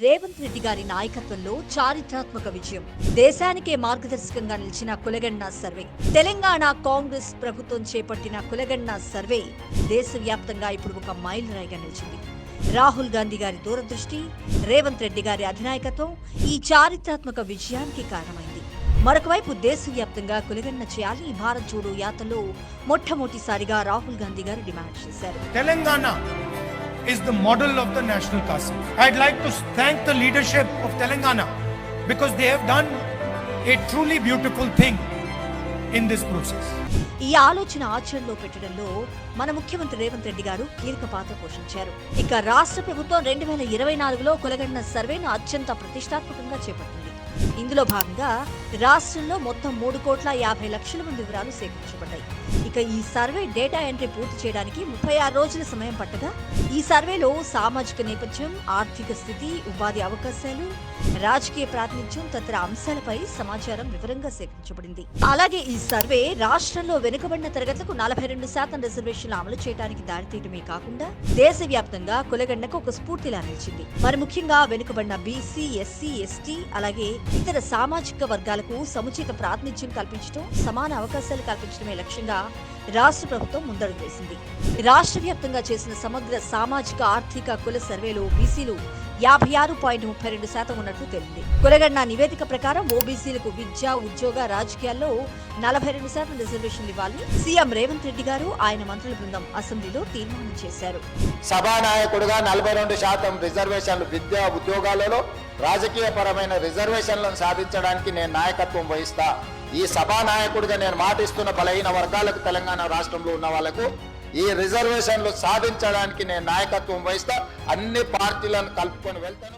రేవంత్ రెడ్డి గారి నాయకత్వంలో చారిత్రాత్మక విజయం. దేశానికే మార్గదర్శకంగా నిలిచిన కులగణన సర్వే. తెలంగాణ కాంగ్రెస్ ప్రభుత్వం చేపట్టిన కులగణన సర్వే దేశవ్యాప్తంగా ఇప్పుడు ఒక మైల్ రాయిగా నిలిచింది. రాహుల్ గాంధీ గారి దూరదృష్టి రేవంత్ రెడ్డి గారి అధినాయకత్వం ఈ చారిత్రాత్మక విజయానికి కారణమైంది. మరొకవైపు దేశవ్యాప్తంగా కులగణన చేయాలి భారత్ జోడో యాత్రలో మొట్టమొదటిసారిగా రాహుల్ గాంధీ గారు డిమాండ్ చేశారు. Telangana is the model of the national caste. I'd like to thank the leadership of Telangana because they have done a truly beautiful thing in this process. ఈ ఆలోచన ఆచరణలో పెట్టడంలో మన ముఖ్యమంత్రి రేవంత్ రెడ్డి గారు కీలక పాత్ర పోషించారు ఇక రాష్ట్ర ప్రభుత్వం రెండు వేల ఇరవై నాలుగులో కొలగడిన సర్వేను అత్యంత ప్రతిష్టాత్మకంగా చేపట్టింది ఇందులో భాగంగా రాష్ట్రంలో మొత్తం మూడు కోట్ల యాభై లక్షల మంది వివరాలు సేకరించబడ్డాయి. ఇక ఈ సర్వే డేటా ఎంట్రీ పూర్తి చేయడానికి ముప్పై ఆరు రోజుల సమయం పట్టగా ఈ సర్వేలో సామాజిక నేపథ్యం ఆర్థిక స్థితి ఉపాధి అవకాశాలు రాజకీయ ప్రాతినిధ్యం తదితర అంశాలపై సమాచారం వివరంగా సేకరించబడింది. అలాగే ఈ సర్వే రాష్ట్రంలో వెనుకబడిన తరగతులకు నలభై రెండు శాతం రిజర్వేషన్లు అమలు చేయడానికి దారితీయడమే కాకుండా దేశవ్యాప్తంగా కులగండకు ఒక స్ఫూర్తిలా నిలిచింది. మరి ముఖ్యంగా వెనుకబడిన బీసీ ఎస్సీ ఎస్టీ అలాగే ఇతర సామాజిక వర్గాలకు సముచిత ప్రాతినిధ్యం కల్పించడం సమాన అవకాశాలు కల్పించడమే లక్ష్యంగా రాష్ట్ర ప్రభుత్వం ముందడుగు వేసింది. రాష్ట్ర వ్యాప్తంగా చేసిన సమగ్ర సామాజిక ఆర్థిక కుల సర్వేలో బీసీలు యాభై ఆరు పాయింట్ ముప్పై రెండు శాతం ఉన్నట్లు తేలింది. కులగణన నివేదిక ప్రకారం ఓబీసీలకు విద్య ఉద్యోగ రాజకీయాల్లో నలభై రెండు శాతం రిజర్వేషన్లు ఇవ్వాలని సీఎం రేవంత్ రెడ్డి గారు ఆయన మంత్రుల బృందం అసెంబ్లీలో తీర్మానం చేశారు. సభానాయకుడుగా నలభై రెండు శాతం రిజర్వేషన్లు విద్యా ఉద్యోగాలలో రాజకీయ పరమైన రిజర్వేషన్లను సాధించడానికి నేను నాయకత్వం వహిస్తా. ఈ సభా నాయకుడిగా నేను మాటిస్తున్న బలహీన వర్గాలకు తెలంగాణ రాష్ట్రంలో ఉన్న వాళ్ళకు ఈ రిజర్వేషన్లు సాధించడానికి నేను నాయకత్వం వహిస్తా. అన్ని పార్టీలను కలుపుకొని వెళ్తాను.